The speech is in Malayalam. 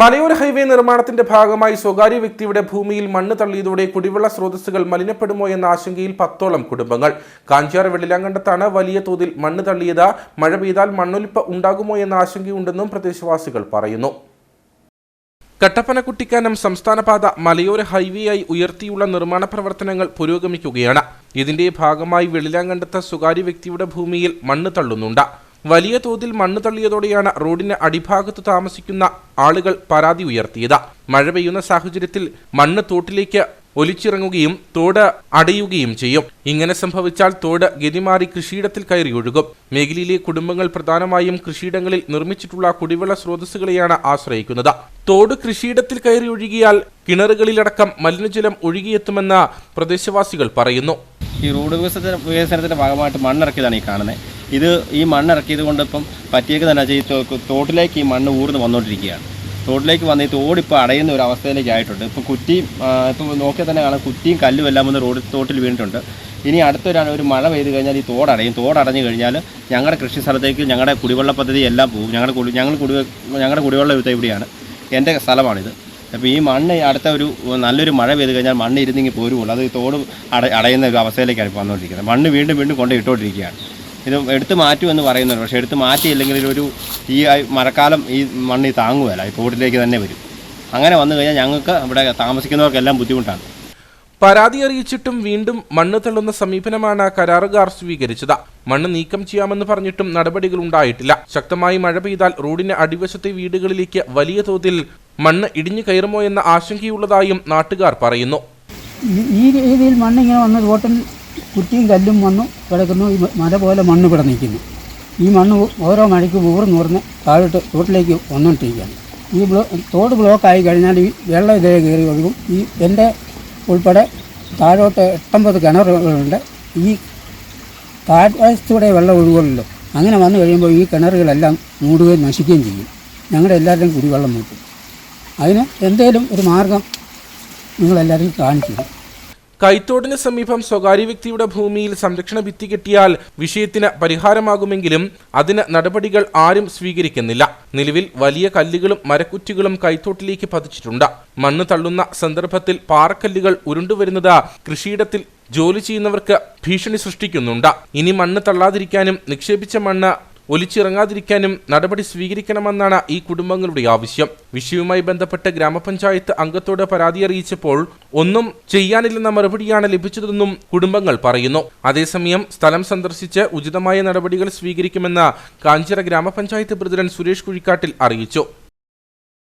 മലയോര ഹൈവേ നിർമ്മാണത്തിന്റെ ഭാഗമായി സ്വകാര്യ വ്യക്തിയുടെ ഭൂമിയിൽ മണ്ണ് തള്ളിയതോടെ കുടിവെള്ള സ്രോതസ്സുകൾ മലിനപ്പെടുമോ എന്ന ആശങ്കയിൽ പത്തോളം കുടുംബങ്ങൾ. കാഞ്ചാർ വെള്ളിലാങ്കണ്ടത്താണ് വലിയ തോതിൽ മണ്ണ് തള്ളിയത്. മഴ പെയ്താൽ മണ്ണൊലിപ്പ് ഉണ്ടാകുമോ എന്ന ആശങ്കയുണ്ടെന്നും പ്രദേശവാസികൾ പറയുന്നു. കട്ടപ്പന കുട്ടിക്കാനം സംസ്ഥാനപാത മലയോര ഹൈവേയായി ഉയർത്തിയുള്ള നിർമ്മാണ പ്രവർത്തനങ്ങൾ പുരോഗമിക്കുകയാണ്. ഇതിന്റെ ഭാഗമായി വെള്ളിലാങ്കണ്ടത്ത് സ്വകാര്യ വ്യക്തിയുടെ ഭൂമിയിൽ മണ്ണ് തള്ളുന്നുണ്ട്. വലിയ തോതിൽ മണ്ണ് തള്ളിയതോടെയാണ് റോഡിന് അടിഭാഗത്ത് താമസിക്കുന്ന ആളുകൾ പരാതി ഉയർത്തിയത്. മഴ പെയ്യുന്ന സാഹചര്യത്തിൽ മണ്ണ് തോട്ടിലേക്ക് ഒലിച്ചിറങ്ങുകയും തോട് അടയുകയും ചെയ്യും. ഇങ്ങനെ സംഭവിച്ചാൽ തോട് ഗതിമാറി കൃഷിയിടത്തിൽ കയറി ഒഴുകും. മേഖലയിലെ കുടുംബങ്ങൾ പ്രധാനമായും കൃഷിയിടങ്ങളിൽ നിർമ്മിച്ചിട്ടുള്ള കുടിവെള്ള സ്രോതസ്സുകളെയാണ് ആശ്രയിക്കുന്നത്. തോട് കൃഷിയിടത്തിൽ കയറി ഒഴുകിയാൽ കിണറുകളിലടക്കം മലിനജലം ഒഴുകിയെത്തുമെന്ന് പ്രദേശവാസികൾ പറയുന്നു. ഈ റോഡ് വികസന വികസനത്തിന്റെ ഭാഗമായിട്ട് മണ്ണിറക്കിയതാണ് ഈ കാണുന്നത്. ഇത് ഈ മണ്ണിറക്കിയത് കൊണ്ട് ഇപ്പം പറ്റിയേക്ക് തന്നെ ഈ തോട്ടിലേക്ക് ഈ മണ്ണ് ഊർന്ന് വന്നുകൊണ്ടിരിക്കുകയാണ് തോട്ടിലേക്ക് വന്ന് ഈ തോടിപ്പോൾ അടയുന്ന ഒരു അവസ്ഥയിലേക്ക് ആയിട്ടുണ്ട്. ഇപ്പോൾ കുറ്റിയും ഇപ്പോൾ നോക്കിയാൽ തന്നെ കാണാം കുറ്റിയും കല്ലും എല്ലാം വന്ന് റോഡ് തോട്ടിൽ വീണിട്ടുണ്ട്. ഇനി അടുത്തൊരാണ് ഒരു മഴ പെയ്ത് കഴിഞ്ഞാൽ ഈ തോടടയും തോടടഞ്ഞു കഴിഞ്ഞാൽ ഞങ്ങളുടെ കൃഷി സ്ഥലത്തേക്ക് ഞങ്ങളുടെ കുടിവെള്ള പദ്ധതി എല്ലാം പോകും. ഞങ്ങളുടെ കുടി ഞങ്ങൾ കുടി ഞങ്ങളുടെ കുടിവെള്ള ഇവിടുത്തെ ഇവിടെയാണ്. എന്റെ സ്ഥലമാണിത്. അപ്പോൾ ഈ മണ്ണ് അടുത്ത ഒരു നല്ലൊരു മഴ പെയ്ത് കഴിഞ്ഞാൽ മണ്ണ് ഇരുന്നിങ്ങി പോരുള്ളൂ അത് ഈ തോട് അട അടയുന്ന ഒരു അവസ്ഥയിലേക്കാണ് ഇപ്പോൾ വന്നുകൊണ്ടിരിക്കുന്നത് മണ്ണ് വീണ്ടും വീണ്ടും കൊണ്ട് ഇട്ടുകൊണ്ടിരിക്കുകയാണ്. ഇത് എടുത്ത് മാറ്റുമെന്ന് പറയുന്നുണ്ട്. പക്ഷേ എടുത്ത് മാറ്റിയില്ലെങ്കിൽ ഒരു ഈ മഴക്കാലം ഈ മണ്ണ് ഈ താങ്ങുകയല്ല. ഈ തോട്ടിലേക്ക് തന്നെ വരും. അങ്ങനെ വന്നു കഴിഞ്ഞാൽ ഞങ്ങൾക്ക് ഇവിടെ താമസിക്കുന്നവർക്കെല്ലാം ബുദ്ധിമുട്ടാണ്. പരാതി അറിയിച്ചിട്ടും വീണ്ടും മണ്ണ് തള്ളുന്ന സമീപനമാണ് കരാറുകാർ സ്വീകരിച്ചത്. മണ്ണ് നീക്കം ചെയ്യാമെന്ന് പറഞ്ഞിട്ടും നടപടികൾ ഉണ്ടായിട്ടില്ല. ശക്തമായി മഴ പെയ്താൽ റോഡിന് അടിവശത്തെ വീടുകളിലേക്ക് വലിയ തോതിൽ മണ്ണ് ഇടിഞ്ഞു കയറുമോ എന്ന ആശങ്കയുള്ളതായും നാട്ടുകാർ പറയുന്നു. ഈ- ഈ രീതിയിൽ മണ്ണ് ഇങ്ങനെ വന്ന് തോട്ടിൽ കുറ്റിയും കല്ലും മണ്ണും കിടക്കുന്നു. ഈ മല പോലെ മണ്ണ് ഇവിടെ നിൽക്കുന്നു. ഈ മണ്ണ് ഓരോ മഴയ്ക്ക് ഊർന്ന് ഊർന്ന് താഴോട്ട് തോട്ടിലേക്ക് വന്നുകൊണ്ടിരിക്കുകയാണ്. ഈ ബ്ലോ തോട് ബ്ലോക്കായി കഴിഞ്ഞാൽ ഈ വെള്ളം ഇതേ കയറി ഒഴുകും. ഈ എന്റെ ഉൾപ്പെടെ താഴോട്ട് എട്ടമ്പത് കിണറുകളുണ്ട്. ഈ താഴ്വശത്തൂടെ വെള്ളം ഒഴുകുമല്ലോ. അങ്ങനെ വന്നു കഴിയുമ്പോൾ ഈ കിണറുകളെല്ലാം മൂടുകയും നശിക്കുകയും ചെയ്യും. ഞങ്ങളുടെ എല്ലാവരുടെയും കുടിവെള്ളം നോക്കും അതിന് എന്തെങ്കിലും ഒരു മാർഗം നിങ്ങളെല്ലാവരും കാണിച്ചു. കൈത്തോടിന് സമീപം സ്വകാര്യ വ്യക്തിയുടെ ഭൂമിയിൽ സംരക്ഷണ ഭിത്തി കെട്ടിയാൽ വിഷയത്തിന് പരിഹാരമാകുമെങ്കിലും അതിന് നടപടികൾ ആരും സ്വീകരിക്കുന്നില്ല. നിലവിൽ വലിയ കല്ലുകളും മരക്കുറ്റികളും കൈത്തോട്ടിലേക്ക് പതിച്ചിട്ടുണ്ട്. മണ്ണ് തള്ളുന്ന സന്ദർഭത്തിൽ പാറക്കല്ലുകൾ ഉരുണ്ടുവരുന്നത് കൃഷിയിടത്തിൽ ജോലി ചെയ്യുന്നവർക്ക് ഭീഷണി സൃഷ്ടിക്കുന്നുണ്ട്. ഇനി മണ്ണ് തള്ളാതിരിക്കാനും നിക്ഷേപിച്ച മണ്ണ് ഒലിച്ചിറങ്ങാതിരിക്കാനും നടപടി സ്വീകരിക്കണമെന്നാണ് ഈ കുടുംബങ്ങളുടെ ആവശ്യം. വിഷയവുമായി ബന്ധപ്പെട്ട് ഗ്രാമപഞ്ചായത്ത് അംഗത്തോട് പരാതി അറിയിച്ചപ്പോൾ ഒന്നും ചെയ്യാനില്ലെന്ന മറുപടിയാണ് ലഭിച്ചതെന്നും കുടുംബങ്ങൾ പറയുന്നു. അതേസമയം സ്ഥലം സന്ദർശിച്ച് ഉചിതമായ നടപടികൾ സ്വീകരിക്കുമെന്ന് കാഞ്ചിറ ഗ്രാമപഞ്ചായത്ത് പ്രസിഡന്റ് സുരേഷ് കുഴിക്കാട്ടിൽ അറിയിച്ചു.